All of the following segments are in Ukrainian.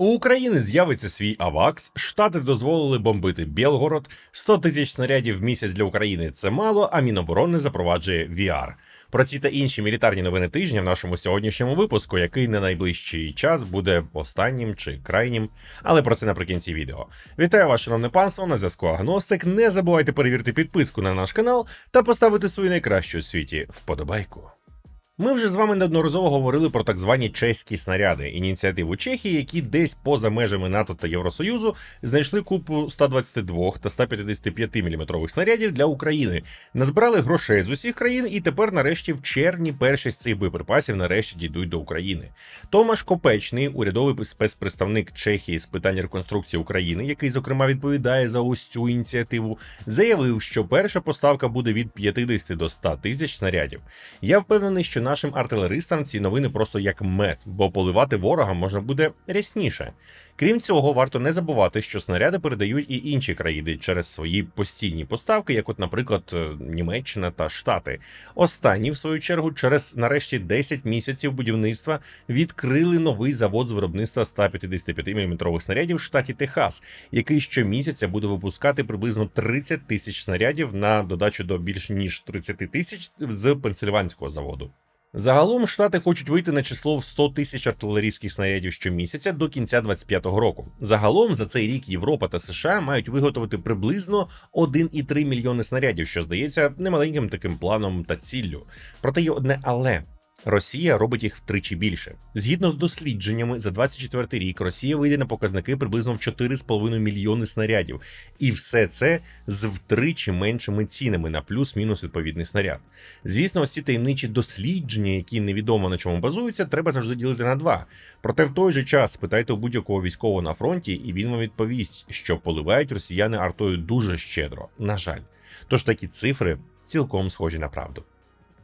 У України з'явиться свій АВАКС, Штати дозволили бомбити Білгород, 100 тисяч снарядів в місяць для України це мало, а Міноборони запроваджує VR. Про ці та інші мілітарні новини тижня в нашому сьогоднішньому випуску, який на найближчий час буде останнім чи крайнім, але про це наприкінці відео. Вітаю вас, шановне панство, на зв'язку Агностик. Не забувайте перевірити підписку на наш канал та поставити свою найкращу у світі вподобайку. Ми вже з вами неодноразово говорили про так звані чеські снаряди, ініціативу Чехії, які десь поза межами НАТО та Євросоюзу знайшли купу 122 та 155 мм снарядів для України, назбирали грошей з усіх країн, і тепер, нарешті, в червні перші з цих боєприпасів нарешті дійдуть до України. Томаш Копечний, урядовий спецпредставник Чехії з питань реконструкції України, який зокрема відповідає за ось цю ініціативу, заявив, що перша поставка буде від 50 до 100 тисяч снарядів. Я впевнений, що нашим артилеристам ці новини просто як мед, бо поливати ворога можна буде рясніше. Крім цього, варто не забувати, що снаряди передають і інші країни через свої постійні поставки, як, от, наприклад, е, Німеччина та Штати. Останні, в свою чергу, через нарешті 10 місяців будівництва відкрили новий завод з виробництва 155 мм снарядів в штаті Техас, який щомісяця буде випускати приблизно 30 тисяч снарядів на додачу до більш ніж 30 тисяч з пенсильванського заводу. Загалом штати хочуть вийти на число в 100 тисяч артилерійських снарядів щомісяця до кінця 25-го року. Загалом за цей рік Європа та США мають виготовити приблизно 1,3 мільйони снарядів, що здається немаленьким таким планом та ціллю. Проте є одне але. Росія робить їх втричі більше. Згідно з дослідженнями, за 24 рік Росія вийде на показники приблизно в 4,5 мільйони снарядів, і все це з втричі меншими цінами на плюс-мінус відповідний снаряд. Звісно, ось ці таємничі дослідження, які невідомо на чому базуються, треба завжди ділити на два. Проте в той же час спитайте у будь-якого військового на фронті, і він вам відповість, що поливають росіяни артою дуже щедро. На жаль, тож такі цифри цілком схожі на правду.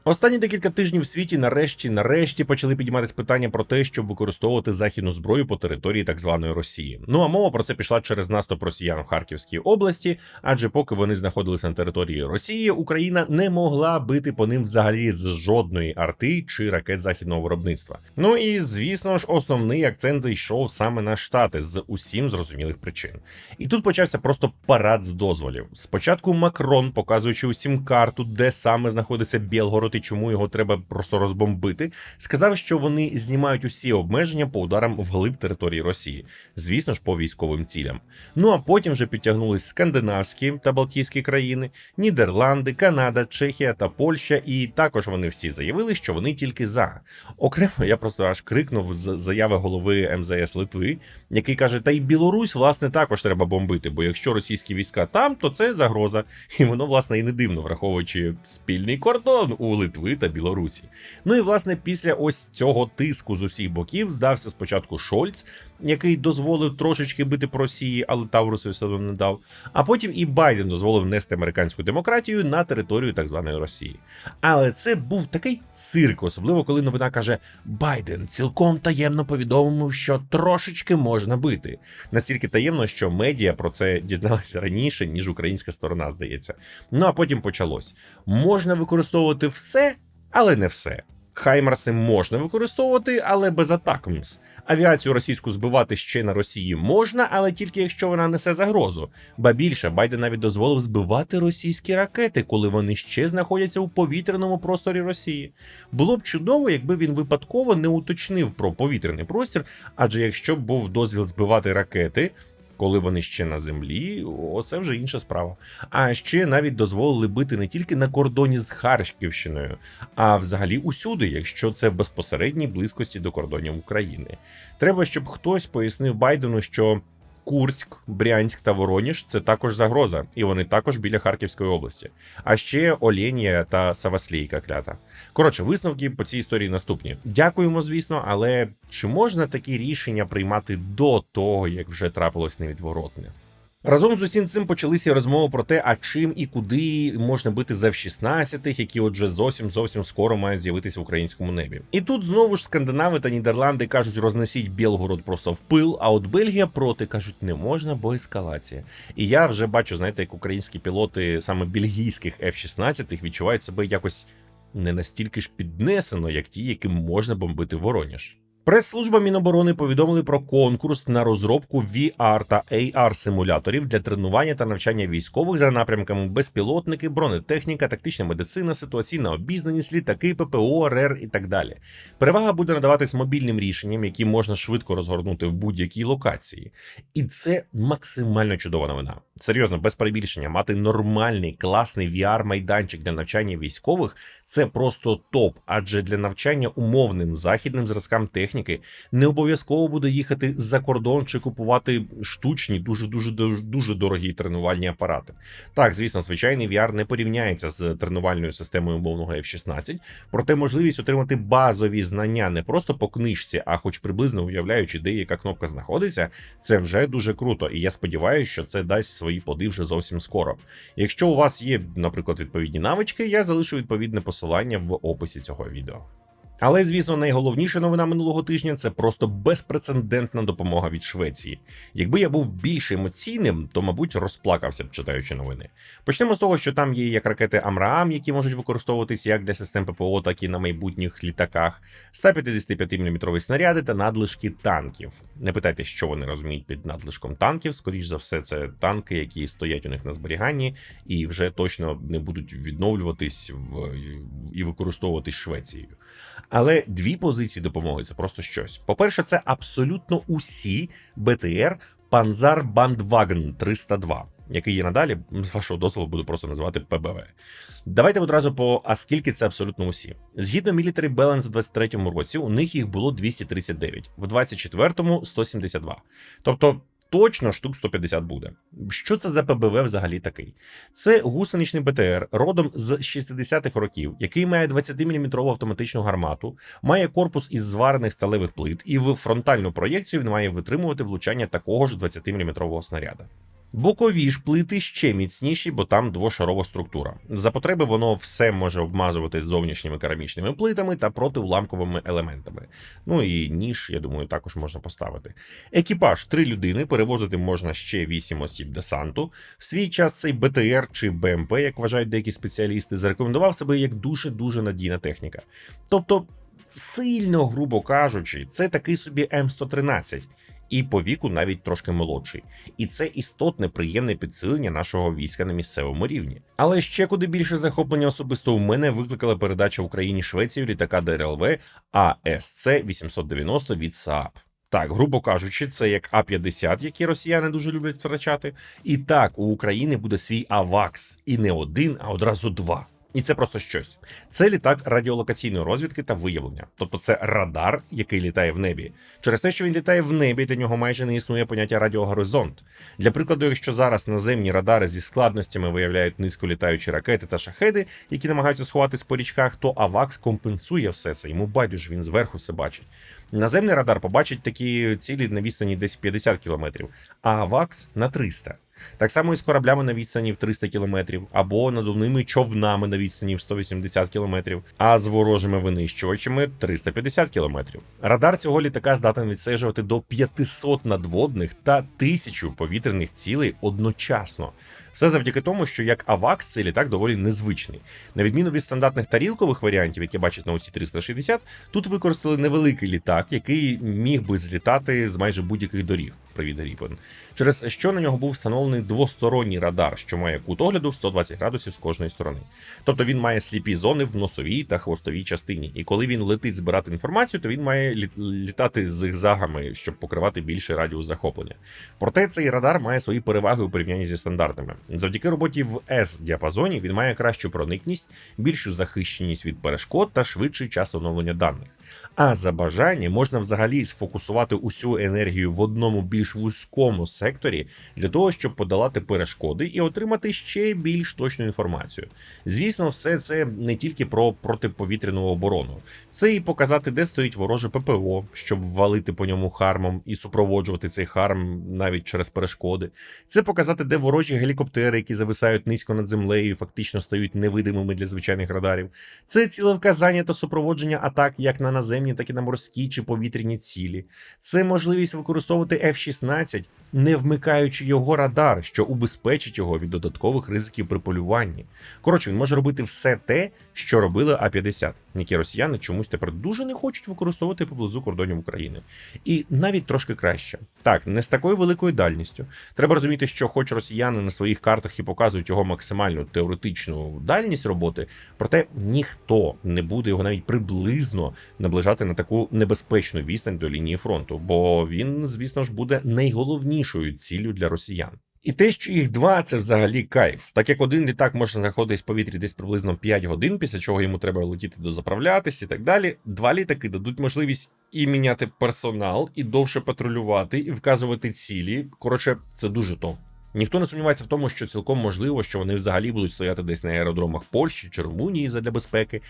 Останні декілька тижнів в світі нарешті нарешті почали підійматися питання про те, щоб використовувати західну зброю по території так званої Росії. Ну а мова про це пішла через наступ росіян в Харківській області, адже поки вони знаходилися на території Росії, Україна не могла бити по ним взагалі з жодної арти чи ракет західного виробництва. Ну і звісно ж, основний акцент йшов саме на штати з усім зрозумілих причин. І тут почався просто парад з дозволів. Спочатку Макрон, показуючи усім карту, де саме знаходиться Білгород і чому його треба просто розбомбити, сказав, що вони знімають усі обмеження по ударам вглиб території Росії, звісно ж, по військовим цілям. Ну а потім вже підтягнулись скандинавські та Балтійські країни, Нідерланди, Канада, Чехія та Польща, і також вони всі заявили, що вони тільки за. Окремо, я просто аж крикнув з заяви голови МЗС Литви, який каже: Та й Білорусь, власне, також треба бомбити, бо якщо російські війська там, то це загроза. І воно, власне, і не дивно, враховуючи спільний кордон у Литви та Білорусі. Ну і власне після ось цього тиску з усіх боків здався спочатку Шольц, який дозволив трошечки бити по Росії, але Таурусу все одно не дав. А потім і Байден дозволив внести американську демократію на територію так званої Росії. Але це був такий цирк, особливо коли новина каже: Байден цілком таємно повідомив, що трошечки можна бити. Настільки таємно, що медіа про це дізналися раніше, ніж українська сторона, здається. Ну а потім почалось: можна використовувати все, але не все. Хаймарси можна використовувати, але без атакмс. Авіацію російську збивати ще на Росії можна, але тільки якщо вона несе загрозу. Ба більше Байден навіть дозволив збивати російські ракети, коли вони ще знаходяться у повітряному просторі Росії. Було б чудово, якби він випадково не уточнив про повітряний простір, адже якщо б був дозвіл збивати ракети. Коли вони ще на землі, оце вже інша справа. А ще навіть дозволили бити не тільки на кордоні з Харківщиною, а взагалі усюди, якщо це в безпосередній близькості до кордонів України. Треба, щоб хтось пояснив Байдену, що Курськ, Брянськ та Вороніж це також загроза, і вони також біля Харківської області. А ще Оленія та Саваслійка клята. Коротше, висновки по цій історії наступні. Дякуємо, звісно, але чи можна такі рішення приймати до того, як вже трапилось невідворотне? Разом з усім цим почалися розмови про те, а чим і куди можна бити за F-16, які отже зовсім зовсім скоро мають з'явитися в українському небі. І тут знову ж скандинави та Нідерланди кажуть, рознесіть Білгород просто в пил. А от Бельгія проти кажуть, не можна, бо ескалація. І я вже бачу, знаєте, як українські пілоти саме бельгійських F-16 відчувають себе якось не настільки ж піднесено, як ті, яким можна бомбити Вороніж. Прес-служба Міноборони повідомили про конкурс на розробку VR та AR симуляторів для тренування та навчання військових за напрямками безпілотники, бронетехніка, тактична медицина, ситуаційна обізнаність, літаки, ППО, РЕР і так далі. Перевага буде надаватись мобільним рішенням, які можна швидко розгорнути в будь-якій локації. І це максимально чудова новина. Серйозно, без перебільшення, мати нормальний класний VR-майданчик для навчання військових це просто топ, адже для навчання умовним західним зразкам техніки не обов'язково буде їхати за кордон чи купувати штучні, дуже дуже, дуже дорогі тренувальні апарати. Так, звісно, звичайний VR не порівняється з тренувальною системою умовного F-16, проте можливість отримати базові знання не просто по книжці, а хоч приблизно уявляючи, де яка кнопка знаходиться, це вже дуже круто. І я сподіваюся, що це дасть свої плоди вже зовсім скоро. Якщо у вас є, наприклад, відповідні навички, я залишу відповідне посилання в описі цього відео. Але, звісно, найголовніша новина минулого тижня це просто безпрецедентна допомога від Швеції. Якби я був більш емоційним, то, мабуть, розплакався б читаючи новини. Почнемо з того, що там є як ракети Амраам, які можуть використовуватись як для систем ППО, так і на майбутніх літаках, 155 мм снаряди та надлишки танків. Не питайте, що вони розуміють під надлишком танків. Скоріш за все, це танки, які стоять у них на зберіганні і вже точно не будуть відновлюватись в і використовуватись Швецією. Але дві позиції допомоги це просто щось. По-перше, це абсолютно усі БТР Panzer Bandwagen 302, який є надалі, з вашого дозволу буду просто називати ПБВ. Давайте одразу по а скільки це абсолютно усі. Згідно Military Balance в 23-му році, у них їх було 239, в 24-му 172. Тобто. Точно штук 150 буде. Що це за ПБВ взагалі такий? Це гусеничний БТР родом з 60-х років, який має 20-мм автоматичну гармату, має корпус із зварених сталевих плит, і в фронтальну проєкцію він має витримувати влучання такого ж 20-мм снаряда. Бокові ж плити ще міцніші, бо там двошарова структура. За потреби воно все може обмазуватись зовнішніми керамічними плитами та протиуламковими елементами. Ну і ніж, я думаю, також можна поставити. Екіпаж три людини, перевозити можна ще вісім осіб десанту. В свій час цей БТР чи БМП, як вважають деякі спеціалісти, зарекомендував себе як дуже дуже надійна техніка. Тобто, сильно грубо кажучи, це такий собі М113 і по віку навіть трошки молодший. І це істотне приємне підсилення нашого війська на місцевому рівні. Але ще куди більше захоплення особисто у мене викликала передача Україні Швецію літака ДРЛВ АСЦ 890 від СААП. Так, грубо кажучи, це як А-50, які росіяни дуже люблять втрачати. І так, у України буде свій АВАКС, і не один, а одразу два. І це просто щось. Це літак радіолокаційної розвідки та виявлення, тобто це радар, який літає в небі. Через те, що він літає в небі, для нього майже не існує поняття радіогоризонт. Для прикладу, якщо зараз наземні радари зі складностями виявляють низьколітаючі ракети та шахеди, які намагаються сховатись по річках, то АВАКС компенсує все це. Йому байдуже він зверху все бачить. Наземний радар побачить такі цілі на відстані десь в 50 кілометрів, а АВАКС на 300. Так само і з кораблями на відстані в 300 км, або надувними човнами на відстані в 180 км, а з ворожими винищувачами 350 км. Радар цього літака здатен відстежувати до 500 надводних та 1000 повітряних цілей одночасно. Все завдяки тому, що як АВАКС цей літак доволі незвичний. На відміну від стандартних тарілкових варіантів, які бачать на усі 360, тут використали невеликий літак, який міг би злітати з майже будь-яких доріг. Привіт, Ріпен. Через що на нього був встановлений двосторонній радар, що має кут огляду 120 градусів з кожної сторони. Тобто він має сліпі зони в носовій та хвостовій частині. І коли він летить збирати інформацію, то він має літати з зигзагами, щоб покривати більший радіус захоплення. Проте цей радар має свої переваги у порівнянні зі стандартними. Завдяки роботі в s діапазоні він має кращу проникність, більшу захищеність від перешкод та швидший час оновлення даних. А за бажання можна взагалі сфокусувати усю енергію в одному більш вузькому секторі для того, щоб подолати перешкоди і отримати ще більш точну інформацію. Звісно, все це не тільки про протиповітряну оборону, це і показати, де стоїть вороже ППО, щоб валити по ньому хармом і супроводжувати цей харм навіть через перешкоди. Це показати, де ворожі гелікоптери гелікоптери, які зависають низько над землею, і фактично стають невидимими для звичайних радарів. Це цілевказання та супроводження атак як на наземні, так і на морські чи повітряні цілі. Це можливість використовувати F-16, не вмикаючи його радар, що убезпечить його від додаткових ризиків при полюванні. Коротше, він може робити все те, що робили А-50, які росіяни чомусь тепер дуже не хочуть використовувати поблизу кордонів України. І навіть трошки краще. Так, не з такою великою дальністю. Треба розуміти, що, хоч росіяни на своїх картах і показують його максимальну теоретичну дальність роботи, проте ніхто не буде його навіть приблизно наближати на таку небезпечну відстань до лінії фронту, бо він, звісно ж, буде найголовнішою ціллю для росіян. І те, що їх два, це взагалі кайф. Так як один літак може знаходитись в повітрі десь приблизно 5 годин, після чого йому треба летіти дозаправлятись і так далі. Два літаки дадуть можливість і міняти персонал, і довше патрулювати, і вказувати цілі. Коротше, це дуже топ. Ніхто не сумнівається в тому, що цілком можливо, що вони взагалі будуть стояти десь на аеродромах Польщі чи Румунії задля безпеки.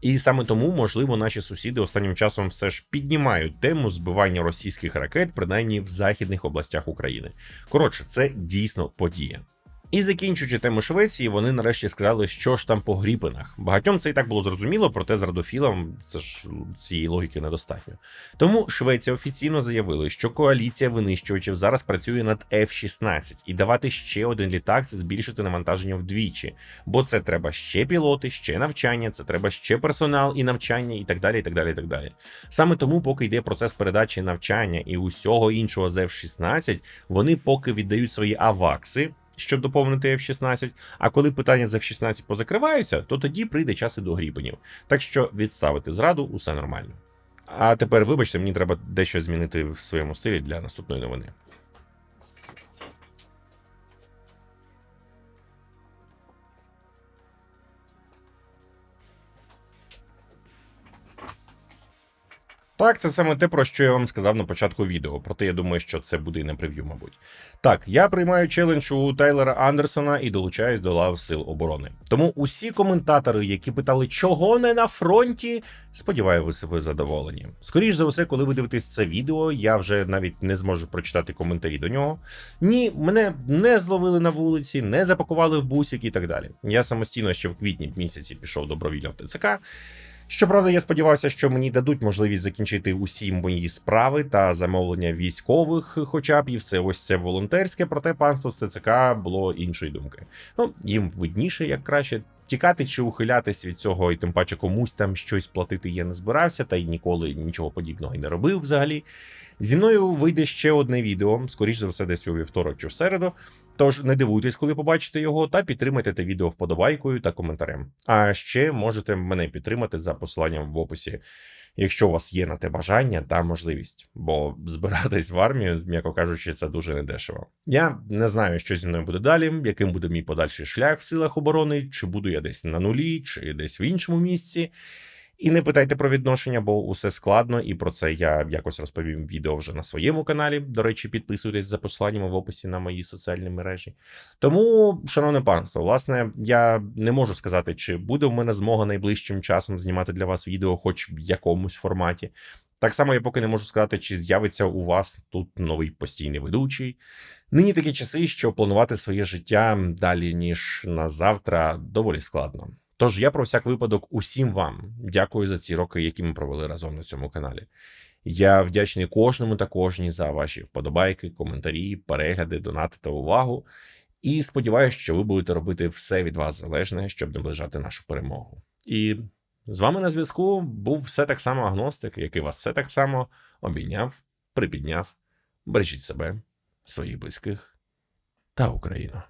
І саме тому, можливо, наші сусіди останнім часом все ж піднімають тему збивання російських ракет, принаймні в західних областях України. Коротше, це дійсно подія. І закінчуючи тему Швеції, вони нарешті сказали, що ж там по гріпинах. Багатьом це і так було зрозуміло, проте з радофілам це ж цієї логіки недостатньо. Тому Швеція офіційно заявила, що коаліція винищувачів зараз працює над F-16 і давати ще один літак це збільшити навантаження вдвічі. Бо це треба ще пілоти, ще навчання, це треба ще персонал і навчання, і так далі. і так далі, і так далі. Саме тому, поки йде процес передачі навчання і усього іншого з F-16, вони поки віддають свої авакси щоб доповнити F-16, А коли питання з F-16 позакриваються, то тоді прийде час і до грібенів. Так що відставити зраду усе нормально. А тепер, вибачте, мені треба дещо змінити в своєму стилі для наступної новини. Так, це саме те, про що я вам сказав на початку відео. Проте я думаю, що це буде і на прев'ю, мабуть. Так, я приймаю челендж у Тайлера Андерсона і долучаюсь до лав Сил оборони. Тому усі коментатори, які питали, чого не на фронті, сподіваюся, ви задоволені. Скоріше за все, коли ви дивитесь це відео, я вже навіть не зможу прочитати коментарі до нього. Ні, мене не зловили на вулиці, не запакували в бусик і так далі. Я самостійно ще в квітні місяці пішов добровільно в ТЦК. Щоправда, я сподівався, що мені дадуть можливість закінчити усі мої справи та замовлення військових, хоча б і все ось це волонтерське, проте панство з ТЦК було іншої думки. Ну їм видніше, як краще. Тікати чи ухилятись від цього, і тим паче комусь там щось платити я не збирався, та й ніколи нічого подібного і не робив взагалі. Зі мною вийде ще одне відео, скоріш за все, десь у вівторок чи в середу. Тож не дивуйтесь, коли побачите його, та підтримайте те відео вподобайкою та коментарем. А ще можете мене підтримати за посиланням в описі, якщо у вас є на те бажання та можливість, бо збиратись в армію, м'яко кажучи, це дуже недешево. Я не знаю, що зі мною буде далі, яким буде мій подальший шлях в силах оборони, чи буду я десь на нулі, чи десь в іншому місці. І не питайте про відношення, бо усе складно, і про це я якось розповім відео вже на своєму каналі. До речі, підписуйтесь за посиланнями в описі на мої соціальні мережі. Тому, шановне панство, власне, я не можу сказати, чи буде в мене змога найближчим часом знімати для вас відео, хоч в якомусь форматі. Так само я поки не можу сказати, чи з'явиться у вас тут новий постійний ведучий. Нині такі часи, що планувати своє життя далі ніж на завтра, доволі складно. Тож я про всяк випадок усім вам дякую за ці роки, які ми провели разом на цьому каналі. Я вдячний кожному та кожній за ваші вподобайки, коментарі, перегляди, донати та увагу. І сподіваюся, що ви будете робити все від вас залежне, щоб наближати нашу перемогу. І з вами на зв'язку був все так само агностик, який вас все так само обійняв, припідняв. Бережіть себе, своїх близьких та Україну.